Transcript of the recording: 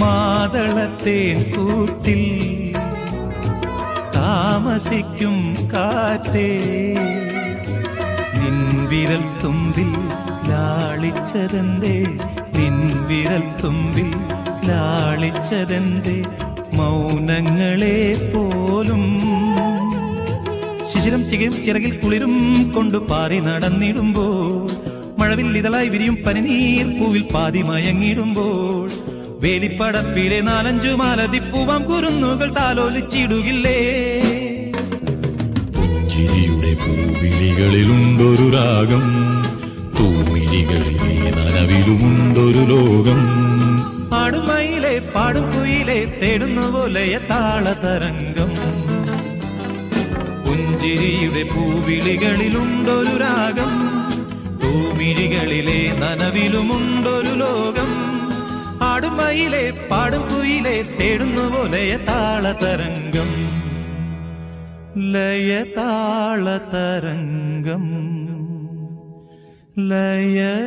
മാതളത്തേൻ കൂട്ടിൽ താമസിക്കും കാറ്റേ. നിൻവിരൽ തുമ്പിൽ ലാളിച്ചതെന്തേ? നിൻവിരൽ തുമ്പിൽ ലാളിച്ചതെന്തേ? മൗനങ്ങളെ പോലും ശിശിരം ചികയും ചിറകിൽ കുളിരും കൊണ്ടു പാറി നടന്നിടുമ്പോൾ മഴവിൽ ഇതളായി വിരിയും പനിനീർ പൂവിൽ പാതി മയങ്ങിടുമ്പോൾ വേലിപ്പടപ്പിലെ നാലഞ്ചു മാലതിപ്പൂവാം കുരുന്നുകൾ താലോലിച്ചിടുകില്ലേ? പുഞ്ചിരിയുടെ പൂവിളികളിലുണ്ടൊരു രാഗം തൂമിഴികളിലെ നനവിലുമുണ്ടൊരു ലോകം. പാടുമയിലെ പാടും കുയിലെ തേടുന്ന പോലെ താളതരംഗം. പുഞ്ചിരിയുടെ പൂവിളികളിലുണ്ടൊരു രാഗം തൂമിഴികളിലെ നനവിലുമുണ്ടൊരു ലോകം. ആടുമയിലെ പാടും കുയിലെ തേടുന്ന പോലെ താളതരംഗം. ലയതാളതരംഗം ലയതാളതരംഗം